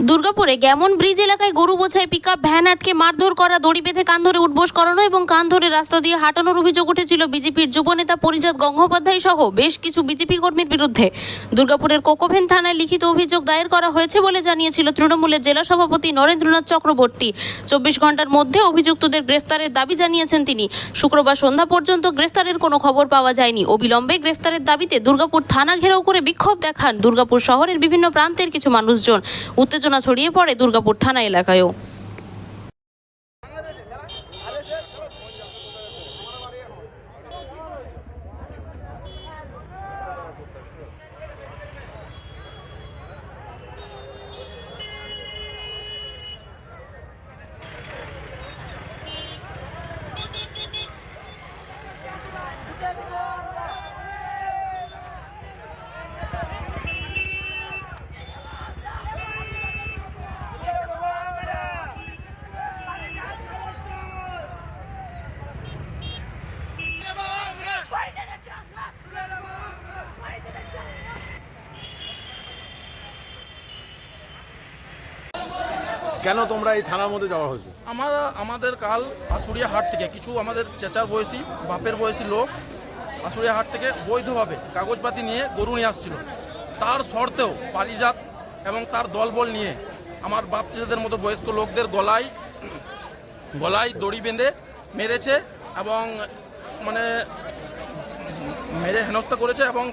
দুর্গাপুরে Gammon bridge এলাকায় গরু বোঝাই পিকআপ ভ্যান আটকে মারধর করা, দড়ি বেঁধে কান ধরে উঠবোস করানো এবং কান ধরে রাস্তা দিয়ে হাঁটানোর অভিযোগ উঠেছিল বিজেপির যুবনেতা পরিজাত গঙ্গোপাধ্যায় সহ বেশ কিছু বিজেপি কর্মীর বিরুদ্ধে। দুর্গাপুরের কোকোভেন থানায় লিখিত অভিযোগ দায়ের করা হয়েছে বলে জানিয়েছিল তৃণমূলের জেলা সভাপতি নরেন্দ্রনাথ চক্রবর্তী। চব্বিশ ঘণ্টার মধ্যে অভিযুক্তদের গ্রেফতারের দাবি জানিয়েছেন তিনি। শুক্রবার সন্ধ্যা পর্যন্ত গ্রেফতারের কোনো খবর পাওয়া যায়নি। অবিলম্বে গ্রেফতারের দাবিতে দুর্গাপুর থানা ঘেরাও করে বিক্ষোভ দেখান। দুর্গাপুর শহরের বিভিন্ন প্রান্তের কিছু মানুষজন। উত্তেজনা ছড়িয়ে পড়ে দুর্গাপুর থানা এলাকায়ও। কেন তোমরা এই থানার মধ্যে যাওয়া হয়েছে? আমরা, আমাদের কাল আশুরিয়া হাট থেকে কিছু আমাদের চেচার বয়সী, বাপের বয়সী লোক আশুরিয়া হাট থেকে বৈধভাবে কাগজপাতি নিয়ে গরু নিয়ে আসছিল। তার শর্তেও পারিজাত এবং তার দলবল নিয়ে আমার বাপ চেচাদের মতো বয়স্ক লোকদের গলায় গলায় দড়ি বেঁধে মেরেছে এবং মানে মেরে হেনস্থা করেছে এবং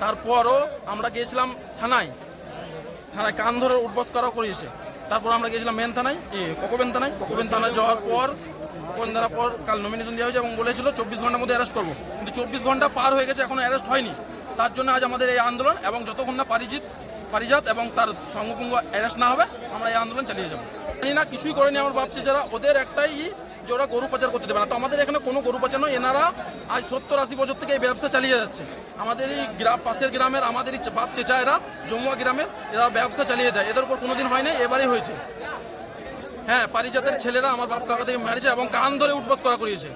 তারপরও আমরা গিয়েছিলাম থানায়। থানায় কান ধরে উঠবস করা করিয়েছে। তারপর আমরা গিয়েছিলাম মেন থানায় কোকোবেন থানায়। কোকোবেন থানায় যাওয়ার পর, কোকোবেন থানার পর কাল নমিনেশন দেওয়া হয়েছে এবং বলেছিল চব্বিশ ঘণ্টার মধ্যে অ্যারেস্ট করব। কিন্তু চব্বিশ ঘণ্টা পার হয়ে গেছে এখনও অ্যারেস্ট হয়নি। তার জন্য আজ আমাদের এই আন্দোলন এবং যতক্ষণ না পারিজিৎ, পারিজাত এবং তার সঙ্গপুঙ্গ অ্যারেস্ট না হবে, আমরা এই আন্দোলন চালিয়ে যাব। জানি না, কিছুই করেনি আমার ভাবছি যারা। ওদের একটাই যে ওরা গরু পাচার করতে দেবে না। তো আমাদের এখানে কোনো গরু পাচার নয় এনারা আজ সত্তর আশি বছর থেকে এই ব্যবসা চালিয়ে যাচ্ছে। আমাদের এই গ্রাম পাশের গ্রামের আমাদের এই বাপ চেচা এরা জমুয়া গ্রামের এরা ব্যবসা চালিয়ে যায়। এদের উপর কোনোদিন হয় নাই এবারই হয়েছে। হ্যাঁ পারিজাতের ছেলেরা আমার বাপ কাকা থেকে মেরেছে এবং কান ধরে উঠবাস করা করিয়েছে।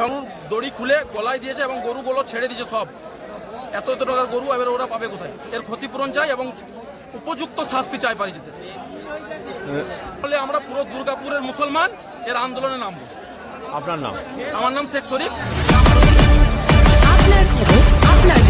এবং দড়ি খুলে গলায় দিয়েছে এবং গরুগুলো ছেড়ে দিয়েছে সব। এত এত টাকার গরু এবার ওরা পাবে কোথায়? এর ক্ষতিপূরণ চাই এবং উপযুক্ত শাস্তি চাই পারিজাতে ফলে আমরা পুরো দুর্গাপুরের মুসলমান এর আন্দোলনে নামব। আপনার নাম? আমার নাম শেখ শরীফ। আপনার খবর আপনার